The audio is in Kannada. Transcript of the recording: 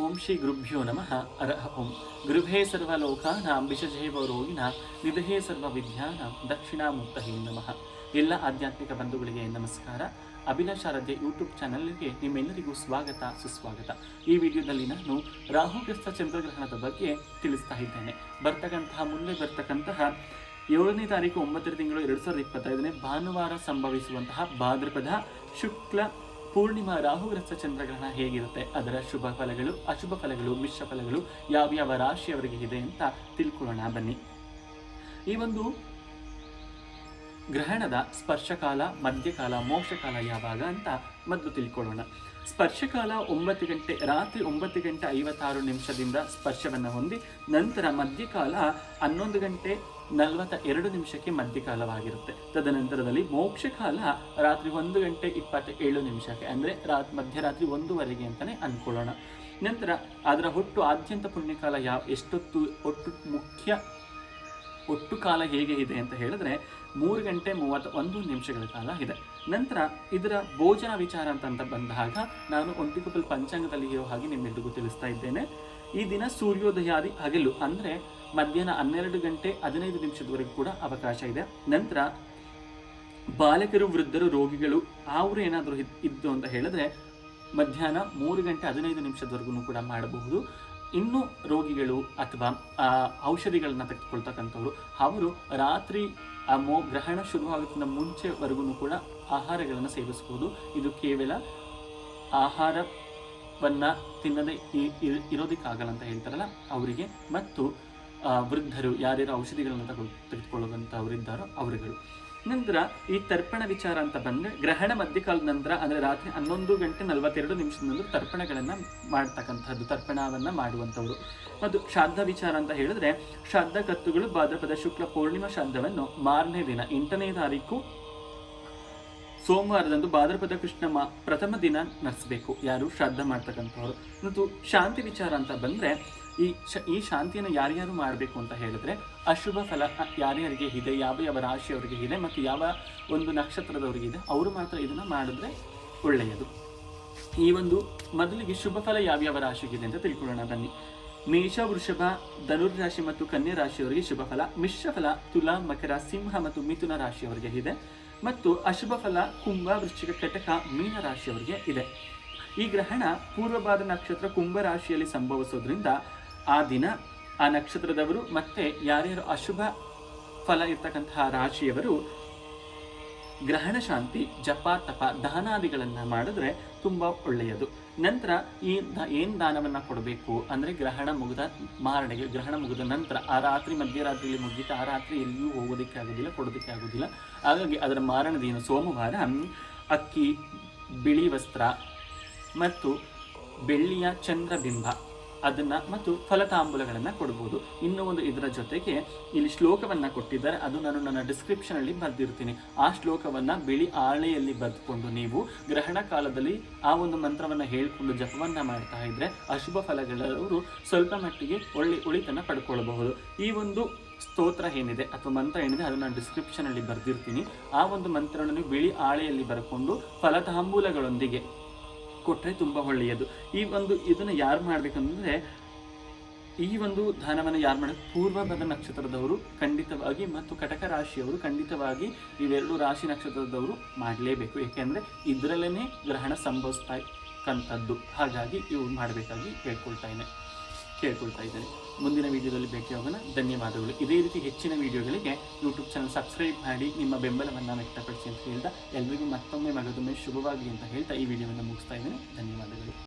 ಓಂ ಶ್ರೀ ಗುರುಭ್ಯೋ ನಮಃ. ಅರಹ ಓಂ. ಗೃಹೇ ಸರ್ವಲೋಕಾನಾಂ ವಿಷಜೇವ ರೋಗಿನ ನಿಧೇ ಸರ್ವ ದಕ್ಷಿಣಾ ಮುಕ್ತಹೇ ನಮಃ. ಎಲ್ಲ ಆಧ್ಯಾತ್ಮಿಕ ಬಂಧುಗಳಿಗೆ ನಮಸ್ಕಾರ. ಅಭಿಲಾಷಾರಾಧ್ಯ ಯೂಟ್ಯೂಬ್ ಚಾನಲ್ಗೆ ನಿಮ್ಮೆಲ್ಲರಿಗೂ ಸ್ವಾಗತ, ಸುಸ್ವಾಗತ. ಈ ವಿಡಿಯೋದಲ್ಲಿ ನಾನು ರಾಹುಗ್ರಸ್ತ ಚಂದ್ರಗ್ರಹಣದ ಬಗ್ಗೆ ತಿಳಿಸ್ತಾ ಇದ್ದೇನೆ. ಬರ್ತಕ್ಕಂತಹ ಮುಂದೆ ಬರ್ತಕ್ಕಂತಹ ಏಳನೇ ತಾರೀಕು ಒಂಬತ್ತರ ತಿಂಗಳು ಎರಡು ಸಾವಿರದ ಇಪ್ಪತ್ತೈದನೇ ಭಾನುವಾರ ಸಂಭವಿಸುವಂತಹ ಭಾದ್ರಪದ ಶುಕ್ಲ ಪೂರ್ಣಿಮಾ ರಾಹುಗ್ರಸ್ತ ಚಂದ್ರಗ್ರಹಣ ಹೇಗಿರುತ್ತೆ? ಅದರ ಶುಭ ಫಲಗಳು, ಅಶುಭ ಫಲಗಳು, ಮಿಶ್ರ ಫಲಗಳು ಯಾವ್ಯಾವ ರಾಶಿಯವರಿಗೆ ಇದೆ ಅಂತ ತಿಳ್ಕೊಳ್ಳೋಣ ಬನ್ನಿ. ಈ ಒಂದು ಗ್ರಹಣದ ಸ್ಪರ್ಶಕಾಲ, ಮಧ್ಯಕಾಲ, ಮೋಕ್ಷಕಾಲ ಯಾವಾಗ ಅಂತ ಮೊದಲು ತಿಳ್ಕೊಳ್ಳೋಣ. ಸ್ಪರ್ಶಕಾಲ ಒಂಬತ್ತು ಗಂಟೆ, ರಾತ್ರಿ ಒಂಬತ್ತು ಗಂಟೆ ಐವತ್ತಾರು ನಿಮಿಷದಿಂದ ಸ್ಪರ್ಶವನ್ನು ಹೊಂದಿ ನಂತರ ಮಧ್ಯಕಾಲ ಹನ್ನೊಂದು ಗಂಟೆ ನಲವತ್ತ ಎರಡು ನಿಮಿಷಕ್ಕೆ ಮಧ್ಯಕಾಲವಾಗಿರುತ್ತೆ. ತದನಂತರದಲ್ಲಿ ಮೋಕ್ಷಕಾಲ ರಾತ್ರಿ ಒಂದು ಗಂಟೆ ಇಪ್ಪತ್ತ ಏಳು ನಿಮಿಷಕ್ಕೆ, ಅಂದರೆ ರಾತ್, ಮಧ್ಯರಾತ್ರಿ ಒಂದೂವರೆಗೆ ಅಂತಲೇ ಅಂದ್ಕೊಳ್ಳೋಣ. ನಂತರ ಅದರ ಒಟ್ಟು ಆದ್ಯಂತ ಪುಣ್ಯಕಾಲ ಯಾವ, ಎಷ್ಟೊತ್ತು, ಒಟ್ಟು ಮುಖ್ಯ ಒಟ್ಟು ಕಾಲ ಹೇಗೆ ಇದೆ ಅಂತ ಹೇಳಿದ್ರೆ ಮೂರು ಗಂಟೆ ಮೂವತ್ತ ಒಂದು ನಿಮಿಷಗಳ ಕಾಲ ಇದೆ. ನಂತರ ಇದರ ಭೋಜನ ವಿಚಾರ ಅಂತ ಬಂದಾಗ ನಾನು ಒಂಟಿಕುಪಲ್ ಪಂಚಾಂಗದಲ್ಲಿ ಇರೋ ಹಾಗೆ ನಿಮ್ಮೆಲ್ಲರಿಗೂ ತಿಳಿಸ್ತಾ ಇದ್ದೇನೆ. ಈ ದಿನ ಸೂರ್ಯೋದಯಾದಿ ಹಗಲು ಅಂದರೆ ಮಧ್ಯಾಹ್ನ ಹನ್ನೆರಡು ಗಂಟೆ ಹದಿನೈದು ನಿಮಿಷದವರೆಗೂ ಕೂಡ ಅವಕಾಶ ಇದೆ. ನಂತರ ಬಾಲಕರು, ವೃದ್ಧರು, ರೋಗಿಗಳು ಅವರು ಏನಾದರೂ ಇದ್ದು ಅಂತ ಹೇಳಿದ್ರೆ ಮಧ್ಯಾಹ್ನ ಮೂರು ಗಂಟೆ ಹದಿನೈದು ನಿಮಿಷದವರೆಗೂ ಕೂಡ ಮಾಡಬಹುದು. ಇನ್ನು ರೋಗಿಗಳು ಅಥವಾ ಔಷಧಿಗಳನ್ನು ತೆಗೆದುಕೊಳ್ತಕ್ಕಂಥವ್ರು, ಅವರು ರಾತ್ರಿ, ಆ, ಮೋ, ಗ್ರಹಣ ಶುರುವಾಗೋದಕ್ಕಿಂತ ಮುಂಚೆವರೆಗೂ ಕೂಡ ಆಹಾರಗಳನ್ನು ಸೇವಿಸಬಹುದು ಇದು ಕೇವಲ ಆಹಾರವನ್ನು ತಿನ್ನದೆ ಇರೋದಕ್ಕಾಗಲ್ಲ ಅಂತ ಹೇಳ್ತಾರಲ್ಲ ಅವರಿಗೆ. ಮತ್ತು ವೃದ್ಧರು ಯಾರ್ಯಾರು ಔಷಧಿಗಳನ್ನು ತಗೊಳ್ ತೆಗೆದುಕೊಳ್ಳುವಂಥವರಿದ್ದಾರೋ ಅವರುಗಳು. ನಂತರ ಈ ತರ್ಪಣ ವಿಚಾರ ಅಂತ ಬಂದ್ರೆ ಗ್ರಹಣ ಮಧ್ಯಕಾಲದ ನಂತರ, ಅಂದ್ರೆ ರಾತ್ರಿ ಹನ್ನೊಂದು ಗಂಟೆ ನಲವತ್ತೆರಡು ನಿಮಿಷದ ನಂತರ ತರ್ಪಣಗಳನ್ನ ಮಾಡ್ತಕ್ಕಂಥದ್ದು, ತರ್ಪಣವನ್ನ ಮಾಡುವಂಥವ್ರು. ಮತ್ತು ಶ್ರಾದ್ದ ವಿಚಾರ ಅಂತ ಹೇಳಿದ್ರೆ, ಶ್ರಾದ್ದ ಕತ್ತುಗಳು ಭಾದ್ರಪದ ಶುಕ್ಲ ಪೂರ್ಣಿಮಾ ಶ್ರಾದ್ದವನ್ನು ಮಾರನೇ ದಿನ, ಎಂಟನೇ ತಾರೀಕು ಸೋಮವಾರದಂದು ಭಾದ್ರಪದ ಕೃಷ್ಣ ಮಾ ಪ್ರಥಮ ದಿನ ನಡೆಸಬೇಕು. ಯಾರು ಶ್ರದ್ಧ ಮಾಡ್ತಕ್ಕಂಥವ್ರು. ಮತ್ತು ಶಾಂತಿ ವಿಚಾರ ಅಂತ ಬಂದರೆ, ಈ ಶ, ಈ ಶಾಂತಿಯನ್ನು ಯಾರ್ಯಾರು ಮಾಡಬೇಕು ಅಂತ ಹೇಳಿದ್ರೆ, ಅಶುಭ ಫಲ ಯಾರ್ಯಾರಿಗೆ ಇದೆ, ಯಾವ ಯಾವ ರಾಶಿಯವರಿಗೆ ಇದೆ, ಮತ್ತು ಯಾವ ಒಂದು ನಕ್ಷತ್ರದವರಿಗೆ ಇದೆ, ಅವರು ಮಾತ್ರ ಇದನ್ನು ಮಾಡಿದ್ರೆ ಒಳ್ಳೆಯದು. ಈ ಒಂದು ಮೊದಲಿಗೆ ಶುಭ ಫಲ ಯಾವ್ಯಾವ ರಾಶಿಗಿದೆ ಅಂತ ತಿಳ್ಕೊಳ್ಳೋಣ, ಬನ್ನಿ. ಮೇಷ, ವೃಷಭ, ಧನುರ್ ರಾಶಿ ಮತ್ತು ಕನ್ಯಾ ರಾಶಿಯವರಿಗೆ ಶುಭ ಫಲ, ಮಿಶ್ರ ಫಲ, ತುಲಾ, ಮಕರ, ಸಿಂಹ ಮತ್ತು ಮಿಥುನ ರಾಶಿಯವರಿಗೆ ಇದೆ. ಮತ್ತು ಅಶುಭ ಫಲ ಕುಂಭ ವೃಶ್ಚಿಕ ಕಟಕ ಮೀನ ರಾಶಿಯವರಿಗೆ ಇದೆ. ಈ ಗ್ರಹಣ ಪೂರ್ವಭಾದ ನಕ್ಷತ್ರ ಕುಂಭ ರಾಶಿಯಲ್ಲಿ ಸಂಭವಿಸೋದ್ರಿಂದ ಆ ದಿನ ಆ ನಕ್ಷತ್ರದವರು ಮತ್ತೆ ಯಾರ್ಯಾರು ಅಶುಭ ಫಲ ಇರ್ತಕ್ಕಂತಹ ರಾಶಿಯವರು ಗ್ರಹಣ ಶಾಂತಿ, ಜಪ, ತಪ ದಹನಾದಿಗಳನ್ನು ಮಾಡಿದ್ರೆ ತುಂಬ ಒಳ್ಳೆಯದು. ನಂತರ ಈ ದ- ಏನು ದಾನವನ್ನು ಕೊಡಬೇಕು ಅಂದರೆ ಗ್ರಹಣ ಮುಗಿದ ಮಾರಣೆಗೆ, ಗ್ರಹಣ ಮುಗಿದ ನಂತರ ಆ ರಾತ್ರಿ ಮಧ್ಯರಾತ್ರಿಯಲ್ಲಿ ಮುಗಿದ ಆ ರಾತ್ರಿ ಎಲ್ಲಿಯೂ ಹೋಗೋದಕ್ಕೆ ಆಗೋದಿಲ್ಲ ಕೊಡೋದಕ್ಕೆ ಆಗೋದಿಲ್ಲ ಹಾಗಾಗಿ ಅದರ ಮಾರಣ ಸೋಮವಾರ ಅಕ್ಕಿ, ಬಿಳಿ ವಸ್ತ್ರ ಮತ್ತು ಬೆಳ್ಳಿಯ ಚಂದ್ರಬಿಂಬ. ಅದನ್ನ ಮತ್ತು ಫಲತಾಂಬೂಲಗಳನ್ನು ಕೊಡ್ಬೋದು. ಇನ್ನೂ ಒಂದು ಇದರ ಜೊತೆಗೆ ಇಲ್ಲಿ ಶ್ಲೋಕವನ್ನ ಕೊಟ್ಟಿದ್ದಾರೆ. ಅದು ನಾನು ನನ್ನ ಡಿಸ್ಕ್ರಿಪ್ಷನಲ್ಲಿ ಬರೆದಿರ್ತೀನಿ. ಆ ಶ್ಲೋಕವನ್ನ ಬಿಳಿ ಆಳೆಯಲ್ಲಿ ಬರೆದುಕೊಂಡು ನೀವು ಗ್ರಹಣ ಕಾಲದಲ್ಲಿ ಆ ಒಂದು ಮಂತ್ರವನ್ನ ಹೇಳಿಕೊಂಡು ಜಪವನ್ನ ಮಾಡ್ತಾ ಇದ್ದರೆ ಅಶುಭ ಫಲಗಳವರು ಸ್ವಲ್ಪ ಮಟ್ಟಿಗೆ ಒಳ್ಳೆ ಉಳಿತನ್ನು ಪಡ್ಕೊಳ್ಬಹುದು. ಈ ಒಂದು ಸ್ತೋತ್ರ ಏನಿದೆ ಅಥವಾ ಮಂತ್ರ ಏನಿದೆ ಅದನ್ನು ಡಿಸ್ಕ್ರಿಪ್ಷನ್ ಅಲ್ಲಿ ಬರೆದಿರ್ತೀನಿ. ಆ ಒಂದು ಮಂತ್ರವನ್ನು ಬಿಳಿ ಆಳೆಯಲ್ಲಿ ಬರ್ಕೊಂಡು ಫಲತಾಂಬೂಲಗಳೊಂದಿಗೆ ಕೊಟ್ಟರೆ ತುಂಬ ಒಳ್ಳೆಯದು. ಈ ಒಂದು ಇದನ್ನು ಯಾರು ಮಾಡಬೇಕಂದ್ರೆ, ಈ ಒಂದು ದಾನವನ್ನು ಯಾರು ಮಾಡಿ ಪೂರ್ವಭದ ನಕ್ಷತ್ರದವರು ಖಂಡಿತವಾಗಿ ಮತ್ತು ಕಟಕ ರಾಶಿಯವರು ಖಂಡಿತವಾಗಿ ಇವೆರಡು ರಾಶಿ ನಕ್ಷತ್ರದವರು ಮಾಡಲೇಬೇಕು. ಏಕೆಂದರೆ ಇದರಲ್ಲೇ ಗ್ರಹಣ ಸಂಭವಿಸ್ತಕ್ಕಂಥದ್ದು ಹಾಗಾಗಿ ಇವು ಮಾಡಬೇಕಾಗಿ ಕೇಳ್ಕೊಳ್ತಾ ಕೇಳ್ಕೊಳ್ತಾ ಇದ್ದೇನೆ ಮುಂದಿನ ವಿಡಿಯೋದಲ್ಲಿ ಭೇಟಿಯಾಗೋಣ. ಧನ್ಯವಾದಗಳು. ಇದೇ ರೀತಿ ಹೆಚ್ಚಿನ ವಿಡಿಯೋಗಳಿಗೆ ಯೂಟ್ಯೂಬ್ ಚಾನಲ್ ಸಬ್ಸ್ಕ್ರೈಬ್ ಮಾಡಿ, ನಿಮ್ಮ ಬೆಂಬಲವನ್ನು ವ್ಯಕ್ತಪಡಿಸಿ ಅಂತ ಹೇಳ್ತಾ, ಎಲ್ರಿಗೂ ಮತ್ತೊಮ್ಮೆ ಮಗದೊಮ್ಮೆ ಶುಭವಾಗಿ ಅಂತ ಹೇಳ್ತಾ ಈ ವಿಡಿಯೋವನ್ನು ಮುಗಿಸ್ತಾ ಇದ್ದೇನೆ. ಧನ್ಯವಾದಗಳು.